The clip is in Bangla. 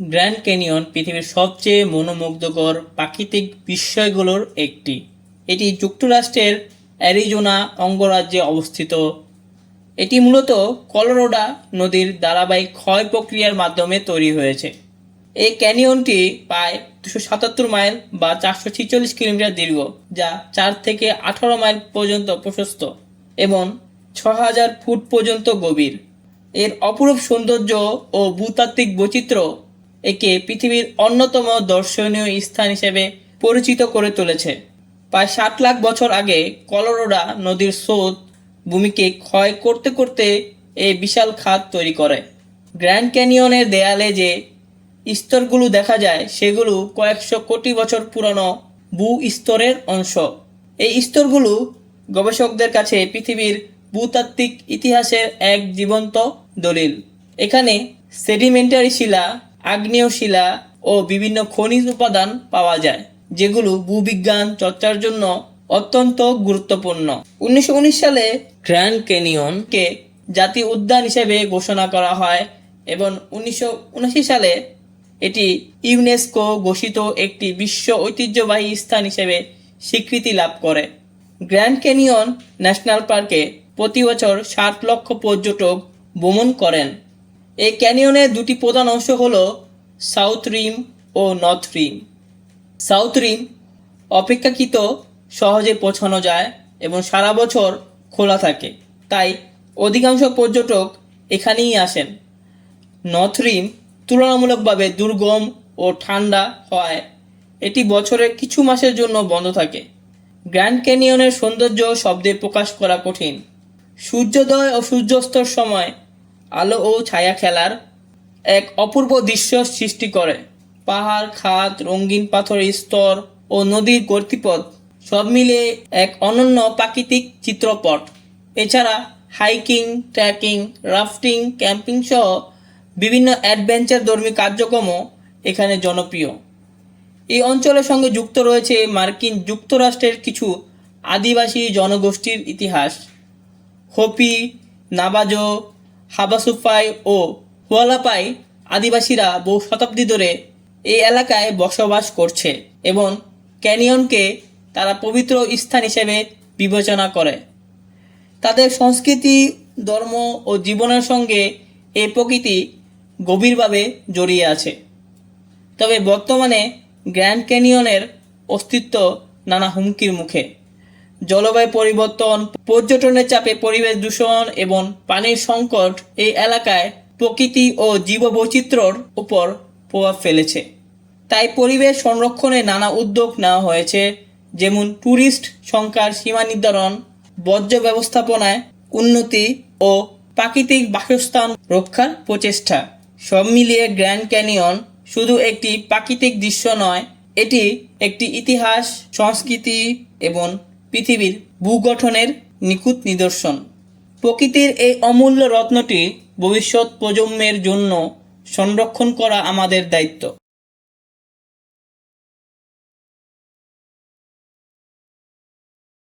গ্র্যান্ড ক্যানিয়ন পৃথিবীর সবচেয়ে মনোমুগ্ধকর প্রাকৃতিক বিস্ময়গুলোর একটি। এটি যুক্তরাষ্ট্রের অ্যারিজোনা অঙ্গরাজ্যে অবস্থিত। এটি মূলত কলোরোডা নদীর ধারাবাহিক ক্ষয় প্রক্রিয়ার মাধ্যমে তৈরি হয়েছে। এই ক্যানিয়নটি প্রায় দুশো সাতাত্তর মাইল বা চারশো ছিচল্লিশ কিলোমিটার দীর্ঘ, যা চার থেকে আঠারো মাইল পর্যন্ত প্রশস্ত এবং ছ হাজার ফুট পর্যন্ত গভীর। এর অপরূপ সৌন্দর্য ও ভূতাত্ত্বিক বৈচিত্র্য একে পৃথিবীর অন্যতম দর্শনীয় স্থান হিসেবে পরিচিত করে তুলেছে। প্রায় ষাট লাখ বছর আগে কলোরোডা নদীর স্রোত ভূমিকে ক্ষয় করতে করতে এই বিশাল খাত তৈরি করে। গ্র্যান্ড ক্যানিয়নের দেয়ালে যে স্তরগুলো দেখা যায়, সেগুলো কয়েকশো কোটি বছর পুরনো ভূ স্তরের অংশ। এই স্তরগুলো গবেষকদের কাছে পৃথিবীর ভূতাত্ত্বিক ইতিহাসের এক জীবন্ত দলিল। এখানে সেডিমেন্টারি শিলা আগ্নেয় শিলা ও বিভিন্ন খনিজ উপাদান পাওয়া যায়, যেগুলো ভূবিজ্ঞান চর্চার জন্য অত্যন্ত গুরুত্বপূর্ণ। উনিশশো উনিশ সালে গ্র্যান্ড ক্যানিয়নকে জাতীয় উদ্যান হিসেবে ঘোষণা করা হয় এবং উনিশশো সালে এটি ইউনেস্কো ঘোষিত একটি বিশ্ব ঐতিহ্যবাহী স্থান হিসেবে স্বীকৃতি লাভ করে। গ্র্যান্ড ক্যানিয়ন ন্যাশনাল পার্কে প্রতি বছর ষাট লক্ষ পর্যটক ভ্রমণ করেন। এই ক্যানিয়নের দুটি প্রধান অংশ হল সাউথ রিম ও নর্থ রিম। সাউথ রিম অপেক্ষাকৃত সহজে পৌঁছানো যায় এবং সারা বছর খোলা থাকে। তাই অধিকাংশ পর্যটক এখানেই আসেন। নর্থ রিম তুলনামূলকভাবে দুর্গম ও ঠান্ডা হয়। এটি বছরের কিছু মাসের জন্য বন্ধ থাকে। গ্র্যান্ড ক্যানিয়নের সৌন্দর্য শব্দে প্রকাশ করা কঠিন। সূর্যোদয় ও সূর্যাস্তর সময় আলো ও ছায়া খেলার এক অপূর্ব দৃশ্য সৃষ্টি করে। পাহাড় খাত রঙিন পাথরের স্তর ও নদীর গতিপথ সব মিলিয়ে এক অনন্য প্রাকৃতিক চিত্রপট। এছাড়া হাইকিং, ট্রেকিং, রাফটিং, ক্যাম্পিং সহ বিভিন্ন অ্যাডভেঞ্চার ধর্মী কার্যক্রমও এখানে জনপ্রিয়। এই অঞ্চলের সঙ্গে যুক্ত রয়েছে মার্কিন যুক্তরাষ্ট্রের কিছু আদিবাসী জনগোষ্ঠীর ইতিহাস। হোপি, নাবাজো হাবাসুফাই ও হুয়ালাপাই আদিবাসীরা বহু শতাব্দী ধরে এই এলাকায় বসবাস করছে এবং ক্যানিয়নকে তারা পবিত্র স্থান হিসেবে বিবেচনা করে। তাদের সংস্কৃতি, ধর্ম ও জীবনের সঙ্গে এই প্রকৃতি গভীরভাবে জড়িয়ে আছে। তবে বর্তমানে গ্র্যান্ড ক্যানিয়নের অস্তিত্ব নানা হুমকির মুখে। জলবায়ু পরিবর্তন, পর্যটনের চাপে পরিবেশ দূষণ এবং পানির সংকট এই এলাকায় প্রকৃতি ও জীববৈচিত্র্যর উপর প্রভাব ফেলেছে। তাই পরিবেশ সংরক্ষণে নানা উদ্যোগ নেওয়া হয়েছে, যেমন ট্যুরিস্ট সংখ্যার সীমা নির্ধারণ, বর্জ্য ব্যবস্থাপনায় উন্নতি ও প্রাকৃতিক বাসস্থান রক্ষার প্রচেষ্টা। সব মিলিয়ে গ্র্যান্ড ক্যানিয়ন শুধু একটি প্রাকৃতিক দৃশ্য নয়, এটি একটি ইতিহাস, সংস্কৃতি এবং পৃথিবীর ভূগঠনের নিখুঁত নিদর্শন। প্রকৃতির এই অমূল্য রত্নটি ভবিষ্যৎ প্রজন্মের জন্য সংরক্ষণ করা আমাদের দায়িত্ব।